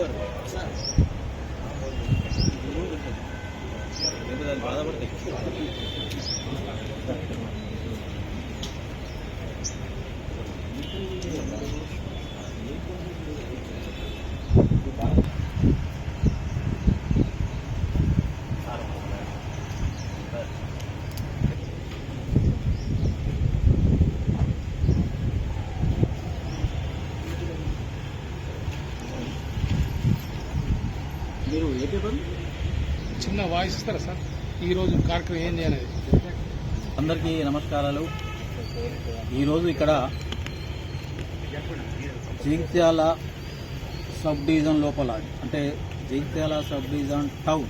Yeah. మీరు ఏ paper? చిన్న వాయిస్ ఇస్తారా సార్? ఈ రోజు కార్యక్రమం ఏం చేయాలి అందరికీ నమస్కారాలు. ఈరోజు ఇక్కడ జగిత్యాల సబ్ డివిజన్ లోపల అంటే జగిత్యాల సబ్ డివిజన్ టౌన్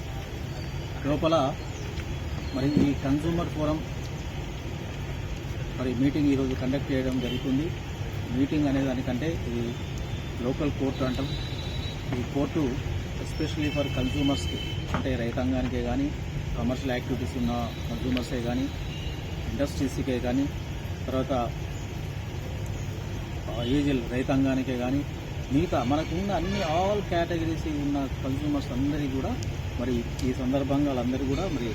లోపల మరి ఈ కన్సూమర్ ఫోరం మరి మీటింగ్ ఈరోజు కండక్ట్ చేయడం జరుగుతుంది. మీటింగ్ అనే దానికంటే ఇది లోకల్ కోర్టు అంటాం. ఈ కోర్టు ఎస్పెషలీ ఫర్ కన్సూమర్స్కి అంటే రైతాంగానికే కానీ కమర్షియల్ యాక్టివిటీస్ ఉన్న కన్సూమర్సే కానీ ఇండస్ట్రీస్కే కానీ తర్వాత ఏజల్ రైతాంగానికే కానీ మిగతా మనకున్న అన్ని ఆల్ కేటగిరీస్ ఉన్న కన్సూమర్స్ అందరికీ కూడా మరి ఈ సందర్భంగా వాళ్ళందరూ కూడా మరి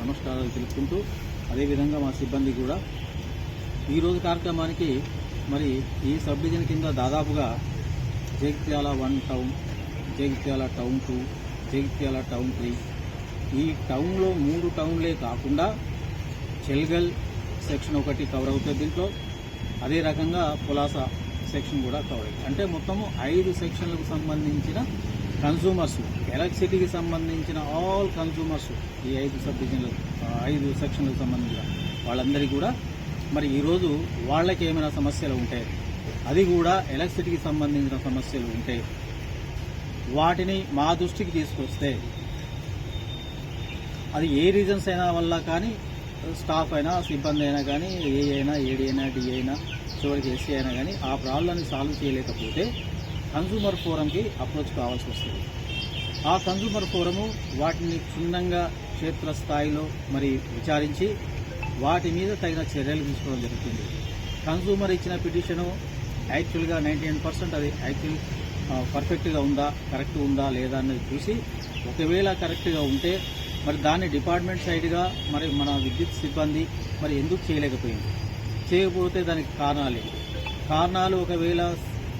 నమస్కారాలు తెలుపుకుంటూ అదేవిధంగా మా సిబ్బంది కూడా ఈరోజు కార్యక్రమానికి మరి ఈ సబ్ డివిజన్ కింద దాదాపుగా Jagtial one town Jagtial town two Jagtial town three. ఈ టౌన్లో మూడు టౌన్లే కాకుండా చెల్గల్ సెక్షన్ ఒకటి కవర్ అవుతుంది దీంట్లో. అదే రకంగా పులాస సెక్షన్ కూడా కవర్ అవుతుంది. అంటే మొత్తము ఐదు సెక్షన్లకు సంబంధించిన కన్సూమర్స్ ఎలక్ట్రిసిటీకి సంబంధించిన ఆల్ కన్సూమర్స్ ఈ ఐదు సబ్ డివిజన్లు ఐదు సెక్షన్లకు సంబంధించిన వాళ్ళందరికీ కూడా మరి ఈరోజు వాళ్ళకి ఏమైనా సమస్యలు ఉంటే అది కూడా ఎలక్ట్రిసిటీకి సంబంధించిన సమస్యలు ఉంటే వాటిని మా దృష్టికి తీసుకొస్తే అది ఏ రీజన్స్ అయినా వల్ల కానీ స్టాఫ్ అయినా సిబ్బంది అయినా కానీ ఏ అయినా ఏడి అయినా డి అయినా చివరికి ఎస్సీ అయినా కానీ ఆ ప్రాబ్లమ్ని సాల్వ్ చేయలేకపోతే కన్సూమర్ ఫోరంకి అప్రోచ్ కావాల్సి వస్తుంది. ఆ కన్సూమర్ ఫోరము వాటిని క్షుణ్ణంగా క్షేత్రస్థాయిలో మరి విచారించి వాటి మీద తగిన చర్యలు తీసుకోవడం జరుగుతుంది. కన్సూమర్ ఇచ్చిన పిటిషను యాక్చువల్గా నైంటీ నైన్ పర్సెంట్ అది యాక్చువల్ పర్ఫెక్ట్గా ఉందా కరెక్ట్ ఉందా లేదా అన్నది చూసి ఒకవేళ కరెక్ట్గా ఉంటే మరి దాన్ని డిపార్ట్మెంట్ సైడ్గా మరి మన విద్యుత్ సిబ్బంది మరి ఎందుకు చేయలేకపోయింది? చేయకపోతే దానికి కారణాలు ఏంటి? కారణాలు ఒకవేళ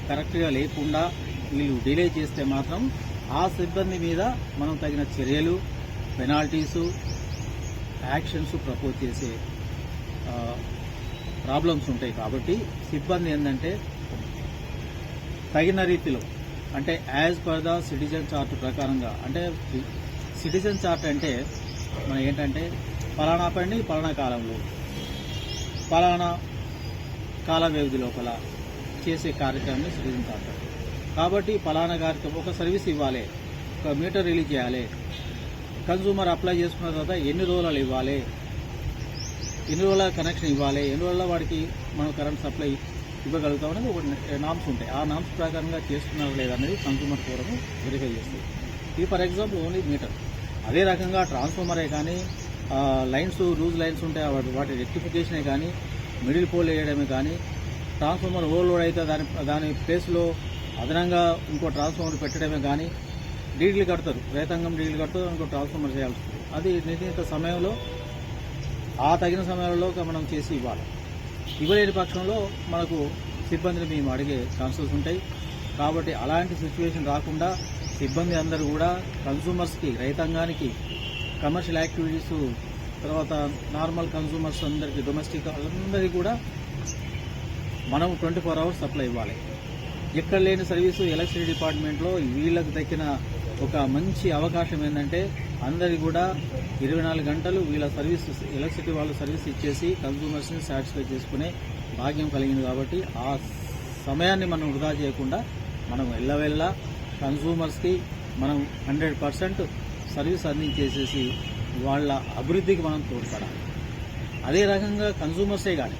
కరెక్ట్గా లేకుండా వీళ్ళు డిలే చేస్తే మాత్రం ఆ సిబ్బంది మీద మనం తగిన చర్యలు పెనాల్టీసు యాక్షన్స్ ప్రపోజ్ చేసే ప్రాబ్లమ్స్ ఉంటాయి కాబట్టి సిబ్బంది ఏంటంటే తగిన రీతిలో అంటే as per the citizen chart ప్రకారంగా అంటే సిటిజన్ చార్ట్ అంటే మనం ఏంటంటే పలానా పని పలానా కాలంలో పలానా కాల వ్యవధి లోపల చేసే కార్యక్రమం సిటిజన్ చార్ట్ కాబట్టి పలానా కార్యక్రమం ఒక సర్వీస్ ఇవ్వాలి ఒక మీటర్ రిలీజ్ చేయాలి కన్సూమర్ అప్లై చేసుకున్న తర్వాత ఎన్ని రోజులు ఇవ్వాలి ఎన్ని రోజుల కనెక్షన్ ఇవ్వాలి ఎన్ని రోజుల వాడికి మనం కరెంట్ సప్లై ఇవ్వగలుగుతాం అనేది ఒక నామ్స్ ఉంటాయి. ఆ నామ్స్ ప్రకారంగా చేస్తున్నారా లేదా అనేది కన్సూమర్ ఫోరం వెరిఫై చేస్తుంది. ఇది ఫర్ ఎగ్జాంపుల్ ఓన్లీ మీటర్ అదే రకంగా ట్రాన్స్ఫార్మరే కానీ లైన్స్ లూజ్ లైన్స్ ఉంటాయి వాటి వాటి రెక్టిఫికేషనే కానీ మిడిల్ పోల్ వేయడమే కానీ ట్రాన్స్ఫార్మర్ ఓవర్లోడ్ అయితే దాని దాని ప్లేస్లో అదనంగా ఇంకో ట్రాన్స్ఫార్మర్ పెట్టడమే కానీ డీడీలు కడతారు. రైతాంగం డీడీలు కడతారు ఇంకో ట్రాన్స్ఫార్మర్ చేయాల్సి ఉంటుంది అది నిర్ణీత సమయంలో ఆ తగిన సమయంలో మనం చేసి ఇవ్వాలి. ఇవ్వలేని పక్షంలో మనకు సిబ్బందిని మేము అడిగే ఛాన్సెస్ ఉంటాయి. కాబట్టి అలాంటి సిచ్యువేషన్ రాకుండా సిబ్బంది అందరూ కూడా కన్సూమర్స్కి రైతాంగానికి కమర్షియల్ యాక్టివిటీస్ తర్వాత నార్మల్ కన్సూమర్స్ అందరికీ డొమెస్టిక్ అందరికీ కూడా మనం ట్వంటీ ఫోర్ అవర్స్ సప్లై ఇవ్వాలి. ఎక్కడ లేని సర్వీసు ఎలక్ట్రిసిటీ డిపార్ట్మెంట్లో వీళ్ళకు దక్కిన ఒక మంచి అవకాశం ఏంటంటే అందరికి కూడా ఇరవై నాలుగు గంటలు వీళ్ళ సర్వీస్ ఎలక్ట్రిసిటీ వాళ్ళు సర్వీస్ ఇచ్చేసి కన్సూమర్స్ని సాటిస్ఫై చేసుకునే భాగ్యం కలిగింది కాబట్టి ఆ సమయాన్ని మనం వృధా చేయకుండా మనం వెళ్ళవెళ్ళ కన్సూమర్స్కి మనం హండ్రెడ్ పర్సెంట్ సర్వీస్ అందించేసేసి వాళ్ళ అభివృద్ధికి మనం తోడ్పడాలి. అదే రకంగా కన్సూమర్సే కానీ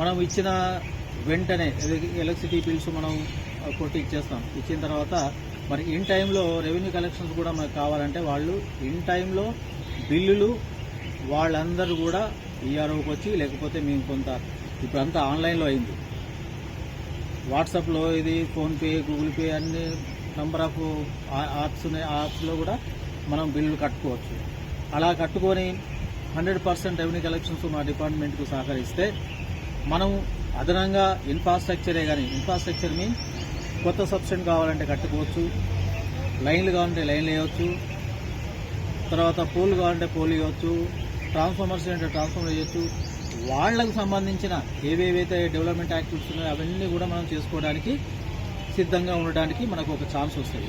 మనం ఇచ్చిన వెంటనే ఎలక్ట్రిసిటీ బిల్స్ మనం కొట్టి ఇచ్చేస్తాం. ఇచ్చిన తర్వాత మరి ఇన్ టైంలో రెవెన్యూ కలెక్షన్స్ కూడా మనకు కావాలంటే వాళ్ళు ఇన్ టైంలో బిల్లులు వాళ్ళందరూ కూడా ఈఆర్ఓకి వచ్చి లేకపోతే మేము కొంత ఇప్పుడంతా ఆన్లైన్లో అయింది. వాట్సాప్లో ఇది ఫోన్పే గూగుల్ పే అన్ని నంబర్ ఆఫ్ యాప్స్ ఉన్నాయి ఆ యాప్స్లో కూడా మనం బిల్లులు కట్టుకోవచ్చు. అలా కట్టుకొని హండ్రెడ్ పర్సెంట్ రెవెన్యూ కలెక్షన్స్ మా డిపార్ట్మెంట్కు సహకరిస్తే మనం అదనంగా ఇన్ఫ్రాస్ట్రక్చరే కానీ ఇన్ఫ్రాస్ట్రక్చర్ మీన్ కొత్త సబ్స్టెంట్ కావాలంటే కట్టుకోవచ్చు. లైన్లు కావాలంటే లైన్లు వేయవచ్చు. తర్వాత పోల్ కావాలంటే పోల్ ఇవ్వచ్చు ట్రాన్స్ఫార్మర్స్ అంటే ట్రాన్స్ఫార్మర్ చేయొచ్చు వాళ్ళకు సంబంధించిన ఏవేవైతే డెవలప్మెంట్ యాక్టివిటీస్ ఉన్నాయో అవన్నీ కూడా మనం చేసుకోవడానికి సిద్ధంగా ఉండడానికి మనకు ఒక ఛాన్స్ వస్తుంది.